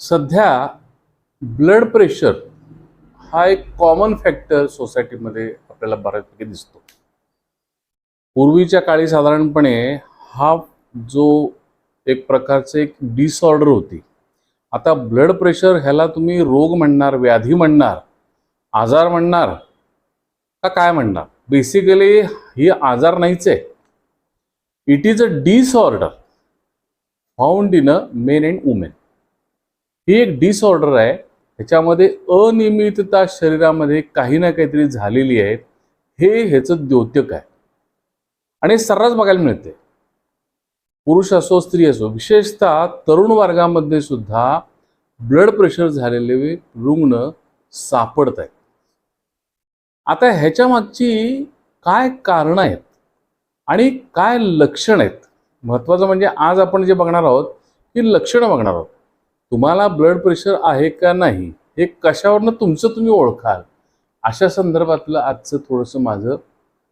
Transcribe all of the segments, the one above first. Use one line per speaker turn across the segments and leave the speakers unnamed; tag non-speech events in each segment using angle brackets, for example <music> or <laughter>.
सध्या blood pressure हा एक कॉमन फॅक्टर सोसायटीमध्ये आपल्याला बऱ्याचपैकी दिसतो. पूर्वीच्या काळी साधारणपणे हा जो एक प्रकारचे एक डिसऑर्डर होती. आता ब्लड प्रेशर ह्याला तुम्ही रोग म्हणणार व्याधी म्हणणार आजार म्हणणार का काय म्हणणार? बेसिकली ही आजार नाहीच आहे. It is a disorder found in a men and women ही एक डिसऑर्डर आहे. ह्याच्यामध्ये अनियमितता शरीरामध्ये काही ना काहीतरी झालेली आहे. हे ह्याचं द्योतक आहे. आणि सर्रास बघायला मिळते. पुरुष असो स्त्री असो विशेषतः तरुण वर्गामध्ये सुद्धा ब्लड प्रेशर झालेले रुग्ण सापडत आहेत. आता ह्याच्या मागची काय कारणं आहेत? आणि काय लक्षण आहेत? महत्त्वाचं म्हणजे आज आपण जे बघणार आहोत ही लक्षणं बघणार आहोत. तुम्हाला ब्लड प्रेशर आहे का नाही हे कशावरनं तुमचं तुम्ही ओळखाल? अशा संदर्भातलं आजचं थोडंसं माझं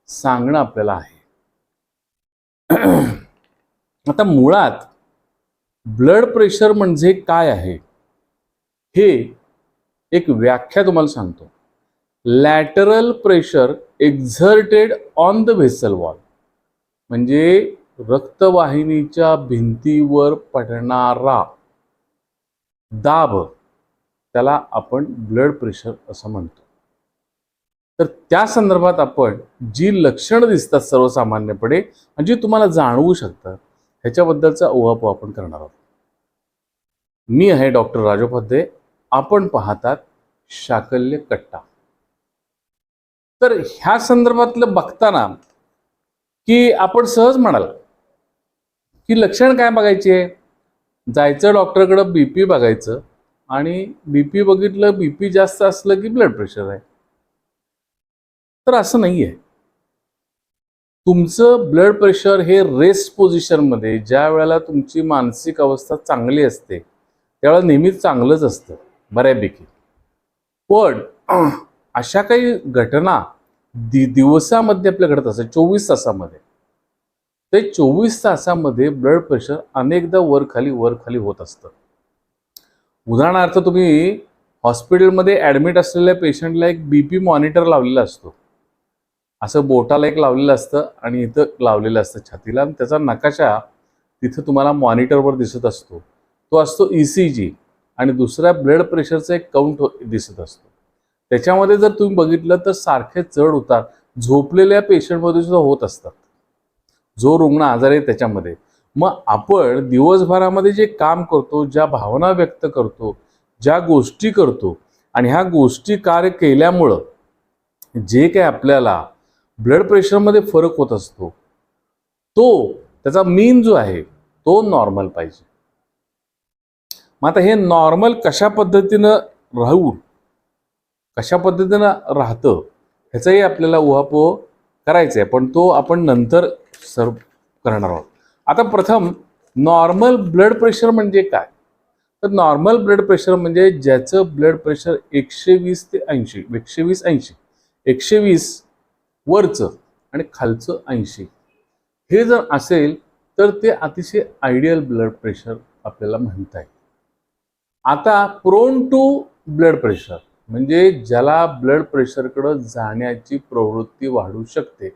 सांगणं आपल्याला आहे. <clears throat> आता मुळात ब्लड प्रेशर म्हणजे काय आहे? हे एक व्याख्या तुम्हाला सांगतो. Lateral pressure exerted on the vessel wall म्हणजे रक्तवाहिनीच्या भिंतीवर पडणारा दाब त्याला आपण ब्लड प्रेशर असं म्हणतो. तर त्या संदर्भात आपण जी लक्षणं दिसतात सर्वसामान्यपणे आणि जी तुम्हाला जाणवू शकतात ह्याच्याबद्दलचा ओहापोह आपण करणार आहोत. मी आहे डॉक्टर राजोपाध्ये. आपण पाहतात शाकल्य कट्टा. तर ह्या संदर्भातलं बघताना की आपण सहज म्हणाल की लक्षण काय बघायचे? जायचं डॉक्टरकडं बी पी बघायचं आणि बी पी बघितलं बी पी जास्त असलं की ब्लड प्रेशर आहे. तर असं नाही आहे तुमचं ब्लड प्रेशर हे रेस्ट पोझिशनमध्ये ज्या वेळेला तुमची मानसिक अवस्था चांगली असते त्यावेळेला नेहमीच चांगलंच असतं बऱ्यापैकी. पण अशा काही घटना दि दिवसामध्ये आपल्या घडत असतात चोवीस तासामध्ये ते चोवीस तासामध्ये ब्लड प्रेशर अनेकदा वर खाली वर खाली होत असतं. उदाहरणार्थ तुम्ही हॉस्पिटलमध्ये ॲडमिट असलेल्या पेशंटला एक बी पी मॉनिटर लावलेला असतो. असं बोटाला एक लावलेलं असतं आणि इथं लावलेलं असतं छातीला. आणि त्याचा नकाशा तिथं तुम्हाला मॉनिटरवर दिसत असतो. तो असतो ई सी जी आणि दुसऱ्या ब्लड प्रेशरचा एक काउंट हो- दिसत असतो. त्याच्यामध्ये जर तुम्ही बघितलं तर सारखे चढ उतार झोपलेल्या पेशंटमध्ये सुद्धा होत असतात. जो रुग्ण आजार आहे त्याच्यामध्ये. मग आपण दिवसभरामध्ये जे काम करतो ज्या भावना व्यक्त करतो ज्या गोष्टी करतो आणि ह्या गोष्टी कार्य केल्यामुळं जे काही आपल्याला ब्लड प्रेशरमध्ये फरक होत असतो तो त्याचा मीन जो आहे तो नॉर्मल पाहिजे. मग आता हे नॉर्मल कशा पद्धतीनं राहून कशा पद्धतीनं राहतं ह्याचाही आपल्याला उहापोह करायचा आहे पण तो आपण नंतर सर्व करणार आहोत. आता प्रथम नॉर्मल ब्लड प्रेशर म्हणजे काय? तर नॉर्मल ब्लड प्रेशर म्हणजे ज्याचं ब्लड प्रेशर एकशे वीस ते ऐंशी एकशे वीस ऐंशी एकशे वीस वरचं आणि खालचं ऐंशी. हे जर असेल तर ते अतिशय आयडियल ब्लड प्रेशर आपल्याला म्हणता येईल. आता प्रोन टू ब्लड प्रेशर म्हणजे ज्याला ब्लड प्रेशरकडं जाण्याची प्रवृत्ती वाढू शकते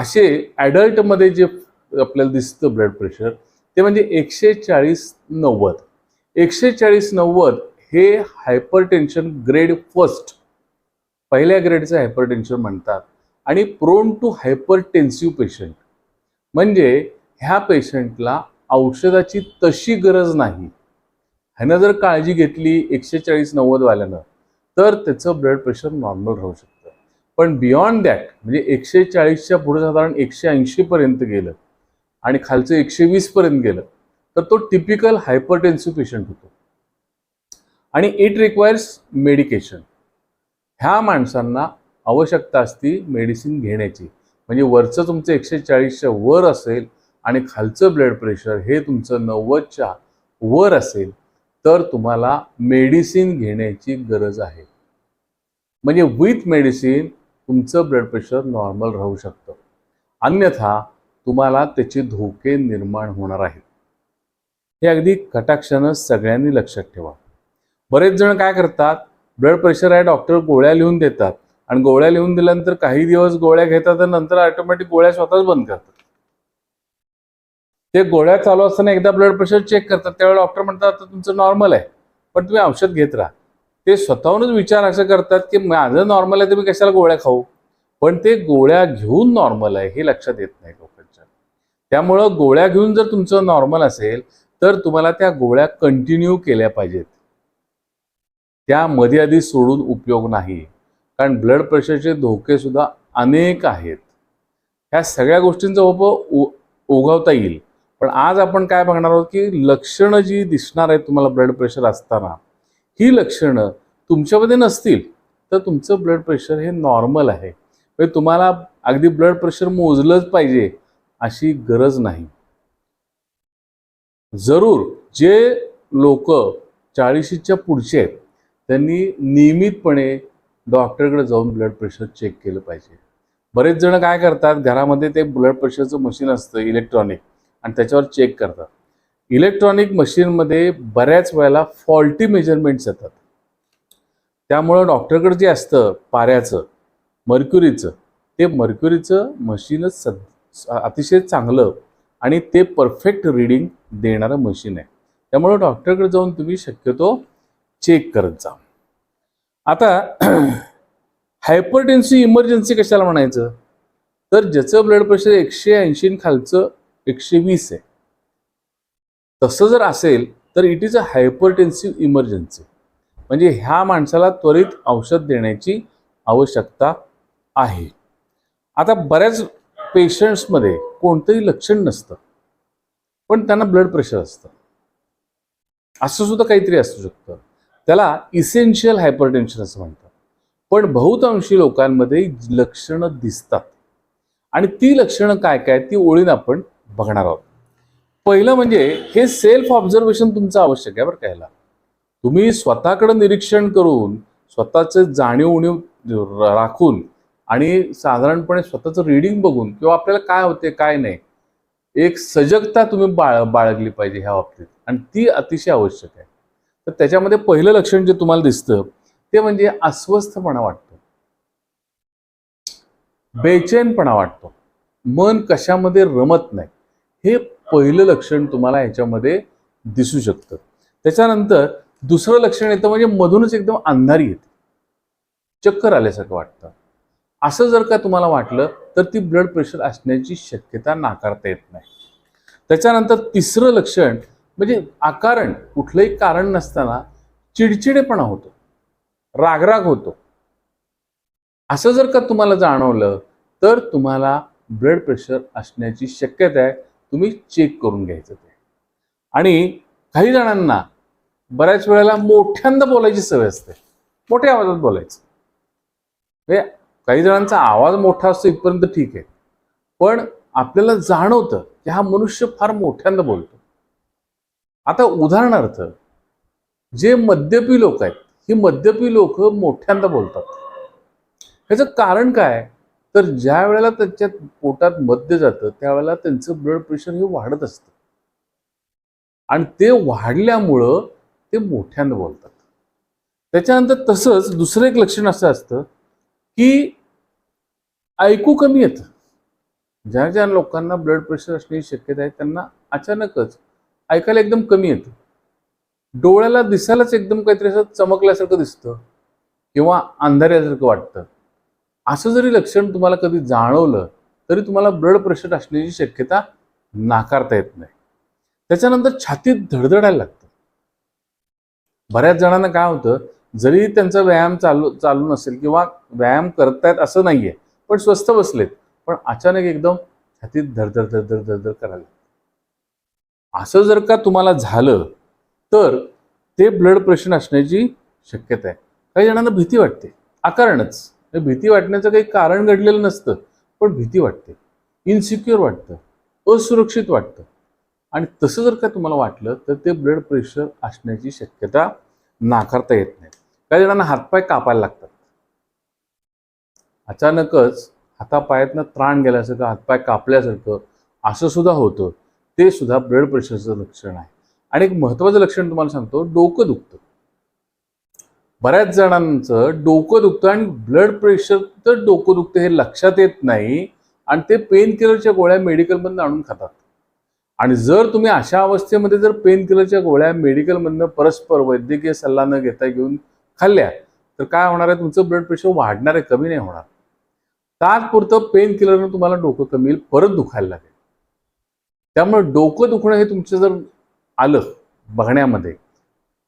असे ॲडल्टमध्ये जे आपल्याला दिसतं ब्लड प्रेशर ते म्हणजे एकशे चाळीस नव्वद. एकशे चाळीस नव्वद हे हायपरटेन्शन ग्रेड फर्स्ट पहिल्या ग्रेडचं हायपरटेन्शन म्हणतात. आणि प्रोन टू हायपरटेन्सिव्ह पेशंट म्हणजे ह्या पेशंटला औषधाची तशी गरज नाही. ह्यानं जर काळजी घेतली एकशे चाळीस नव्वदवाल्यानं तर त्याचं ब्लड प्रेशर नॉर्मल राहू शकतं. पण बियॉन्ड दॅट म्हणजे एकशे चाळीसच्या पुढे साधारण एकशे ऐंशीपर्यंत गेलं आणि खालचं एकशे वीसपर्यंत गेलं तर तो टिपिकल हायपरटेन्सिव्ह पेशंट होतो. आणि इट रिक्वायर्स मेडिकेशन ह्या माणसांना आवश्यकता असती मेडिसिन घेण्याची. म्हणजे वरचं तुमचं एकशे चाळीसच्या वर असेल आणि खालचं ब्लड प्रेशर हे तुमचं नव्वदच्या वर असेल तर तुम्हाला मेडिसिन घेण्याची गरज आहे. म्हणजे विथ मेडिसिन तुमचं ब्लड प्रेशर नॉर्मल राहू शकतं. अन्यथा तुम्हाला त्याचे धोके निर्माण होणार आहेत. हे अगदी कटाक्षानं सगळ्यांनी लक्षात ठेवा. बरेच जण काय करतात ब्लड प्रेशर आहे डॉक्टर गोळ्या लिहून देतात. आणि गोळ्या लिहून दिल्यानंतर काही दिवस गोळ्या घेतात आणि नंतर ऑटोमॅटिक गोळ्या स्वतःच बंद करतात. ते गोळ्या चालू असताना एकदा ब्लड प्रेशर चेक करतात त्यावेळेला डॉक्टर म्हणतात आता तुमचं नॉर्मल आहे. पण तुम्ही औषध घेत राहा. ते स्वतःहूनच विचार असं करतात की माझं नॉर्मल आहे तर मी कशाला गोळ्या खाऊ? पण ते गोळ्या घेऊन नॉर्मल आहे हे लक्षात येत नाही लोकांच्या. त्यामुळं गोळ्या घेऊन जर तुमचं नॉर्मल असेल तर तुम्हाला त्या गोळ्या कंटिन्यू केल्या पाहिजेत. त्यामध्ये आधी सोडून उपयोग नाही. कारण ब्लड प्रेशरचे धोके सुद्धा अनेक आहेत. ह्या सगळ्या गोष्टींचा उप उ- ओघवता येईल. पण आज आपण काय बघणार आहोत की लक्षणं जी दिसणार आहेत तुम्हाला ब्लड प्रेशर असताना ही लक्षणं तुमच्यामध्ये नसतील तर तुमचं ब्लड प्रेशर हे नॉर्मल आहे. म्हणजे तुम्हाला अगदी ब्लड प्रेशर मोजलंच पाहिजे अशी गरज नाही. जरूर जे लोक चाळीशीच्या पुढचे आहेत त्यांनी नियमितपणे डॉक्टरकडे जाऊन ब्लड प्रेशर चेक केलं पाहिजे. बरेच जण काय करतात घरामध्ये ते ब्लड प्रेशरचं मशीन असतं इलेक्ट्रॉनिक आणि त्याच्यावर चेक करतात. इलेक्ट्रॉनिक मशीनमध्ये बऱ्याच वेळेला फॉल्टी मेजरमेंट्स येतात. त्यामुळं डॉक्टरकडे जे असतं पाऱ्याचं मर्क्युरीचं ते मर्क्युरीचं मशीनच सद अतिशय चांगलं आणि ते परफेक्ट रिडिंग देणारं मशीन आहे. त्यामुळं डॉक्टरकडे जाऊन तुम्ही शक्यतो चेक करत जा. आता <clears throat> हायपरटेन्सी इमर्जन्सी कशाला म्हणायचं? तर ज्याचं ब्लड प्रेशर एकशे ऐंशी खालचं एकशे वीस आहे. तसं जर असेल तर it is a hypertensive emergency म्हणजे ह्या माणसाला त्वरित औषध देण्याची आवश्यकता आहे. आता बऱ्याच पेशंट्समध्ये कोणतंही लक्षण नसतं पण त्यांना ब्लड प्रेशर असतं. असं सुद्धा काहीतरी असू शकतं. त्याला इसेन्शियल हायपरटेन्शन असं म्हणतात. पण बहुतांशी लोकांमध्ये लक्षणं दिसतात. आणि ती लक्षणं काय काय ती ओळीन आपण बघणार आहोत. पहिलं म्हणजे हे सेल्फ ऑब्झर्वेशन तुमचं आवश्यक आहे बरं कायला तुम्ही स्वतःकडं निरीक्षण करून स्वतःचं जाणीव उणीव राखून आणि साधारणपणे स्वतःचं रिडिंग बघून किंवा आपल्याला काय होते काय नाही एक सजगता तुम्ही बाळ बाळगली पाहिजे ह्या बाबतीत. आणि ती अतिशय आवश्यक आहे. तर त्याच्यामध्ये पहिलं लक्षण जे तुम्हाला दिसतं ते म्हणजे अस्वस्थपणा वाटतो. बेचैनपणा वाटतो. मन कशामध्ये रमत नाही. हे पहिलं लक्षण तुम्हाला ह्याच्यामध्ये दिसू शकतं. त्याच्यानंतर दुसरं लक्षण येतं म्हणजे मधूनच एकदम अंधारी येते. चक्कर आल्यासारखं वाटतं. असं जर का तुम्हाला वाटलं तर ती ब्लड प्रेशर असण्याची शक्यता नाकारता येत नाही. त्याच्यानंतर तिसरं लक्षण म्हणजे आकारण कुठलंही कारण नसताना चिडचिडेपणा होतो. रागराग होतो. असं जर का तुम्हाला जाणवलं तर तुम्हाला ब्लड प्रेशर असण्याची शक्यता आहे. तुम्ही चेक करून घ्यायचं ते. आणि काही जणांना बऱ्याच वेळेला मोठ्यांदा बोलायची सवय असते. मोठ्या आवाजात बोलायचं. म्हणजे काही जणांचा आवाज मोठा असतो इथपर्यंत ठीक आहे. पण आपल्याला जाणवतं की हा मनुष्य फार मोठ्यांदा बोलतो. आता उदाहरणार्थ जे मद्यपी लोक आहेत ही मद्यपी लोक मोठ्यांदा बोलतात. ह्याचं कारण काय? तर ज्या वेळेला त्यांच्या पोटात मद्य जातं त्यावेळेला त्यांचं ब्लड प्रेशर हे वाढत असतं. आणि ते वाढल्यामुळं ते मोठ्यानं बोलतात. त्याच्यानंतर तसंच दुसरं एक लक्षण असं असतं की ऐकू कमी येतं. ज्या ज्या लोकांना ब्लड प्रेशर असण्याची शक्यता आहे त्यांना अचानकच ऐकायला एकदम कमी येतं. डोळ्याला दिसायलाच एकदम काहीतरी असं चमकल्यासारखं दिसतं किंवा अंधाऱ्यासारखं वाटतं. असं जरी लक्षण तुम्हाला कधी जाणवलं तरी तुम्हाला ब्लड प्रेशर असण्याची शक्यता नाकारता येत नाही. त्याच्यानंतर छातीत धडधडायला लागतं. बऱ्याच जणांना काय होतं जरी त्यांचा व्यायाम चालू चालू नसेल किंवा व्यायाम करतायत असं नाहीये पण स्वस्थ बसलेत पण अचानक एकदम छातीत धडधड धडधड धडधड करायला लागतं. असं जर का तुम्हाला झालं तर ते ब्लड प्रेशर असण्याची शक्यता आहे. काही जणांना भीती वाटते. अकारणच. भीती वाटण्याचं काही कारण घडलेलं नसतं पण भीती वाटते. इन्सिक्युअर वाटतं. असुरक्षित वाटतं. आणि तसं जर का तुम्हाला वाटलं तर ते ब्लड प्रेशर असण्याची शक्यता नाकारता येत नाही. काही जणांना हातपाय कापायला लागतात. अचानकच हातापायातनं त्राण गेल्यासारखं हातपाय कापल्यासारखं असं सुद्धा होतं. ते सुद्धा ब्लड प्रेशरचं लक्षण आहे. आणि एक महत्वाचं लक्षण तुम्हाला सांगतो डोकं दुखतं. बऱ्याच जणांचं डोकं दुखतं आणि ब्लड प्रेशर तर डोकं दुखतं हे लक्षात येत नाही. आणि ते पेन किलरच्या गोळ्या मेडिकलमधनं आणून खातात. आणि जर तुम्ही अशा अवस्थेमध्ये जर पेन किलरच्या गोळ्या मेडिकलमधनं परस्पर वैद्यकीय सल्ला न घेता घेऊन खाल्ल्या तर काय होणार आहे? तुमचं ब्लड प्रेशर वाढणार आहे कमी नाही होणार. तात्पुरतं पेन किलरनं तुम्हाला डोकं कमी येईल परत दुखायला लागेल. त्यामुळे डोकं दुखणं हे तुमचं जर आलं बघण्यामध्ये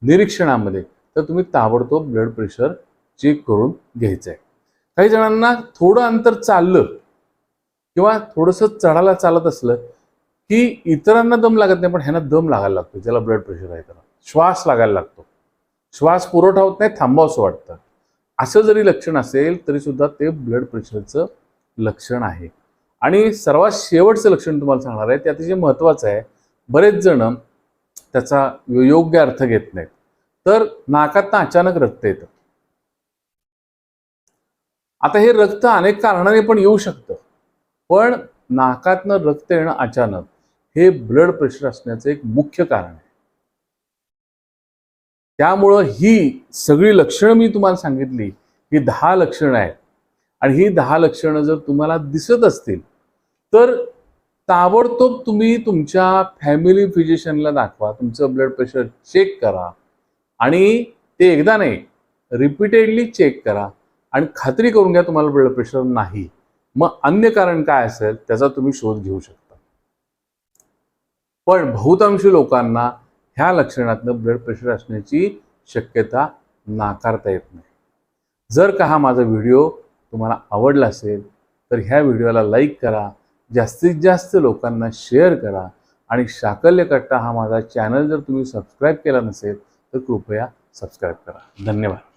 निरीक्षणामध्ये तर तुम्ही ताबडतोब ब्लड प्रेशर चेक करून घ्यायचं आहे काही जणांना थोडं अंतर चाललं किंवा थोडंसं चढायला चालत असलं की इतरांना दम लागत नाही पण ह्यांना दम लागायला लागतो ज्याला ब्लड प्रेशर आहे त्याला. श्वास लागायला लागतो. श्वास पुरवठा होत नाही थांबावंसं वाटतं. असं जरी लक्षण असेल तरी सुद्धा ते ब्लड प्रेशरचं लक्षण आहे. आणि सर्वात शेवटचं लक्षण तुम्हाला सांगणार आहे ते अतिशय महत्त्वाचं आहे. बरेच जण त्याचा योग्य अर्थ घेत नाहीत. तर नाकातनं अचानक रक्त येतं. आता हे रक्त अनेक कारणाने पण येऊ शकतं. पण नाकातनं रक्त येणं अचानक हे ब्लड प्रेशर असण्याचं एक मुख्य कारण आहे. त्यामुळं ही सगळी लक्षणं मी तुम्हाला सांगितली ही दहा लक्षणं आहेत. आणि ही दहा लक्षणं जर तुम्हाला दिसत असतील तर ताबडतोब तुम्ही तुमच्या फॅमिली फिजिशियनला दाखवा. तुमचं ब्लड प्रेशर चेक करा. आणि ते एकदा नाही रिपीटेडली चेक करा. आणि खात्री करून घ्या तुम्हाला ब्लड प्रेशर नाही. मग अन्य कारण काय असेल त्याचा तुम्ही शोध घेऊ शकता. पण बहुतांशी लोकांना ह्या लक्षणातनं ब्लड प्रेशर असण्याची शक्यता नाकारता येत नाही. जर का हा माझा व्हिडिओ तुम्हाला आवडला असेल तर ह्या व्हिडिओला लाईक करा जास्तीत जास्त लोकांना शेअर करा आणि शाकल्य कट्टा हा माझा चॅनल जर तुम्ही सबस्क्राईब केला नसेल तर कृपया सबस्क्राईब करा. धन्यवाद.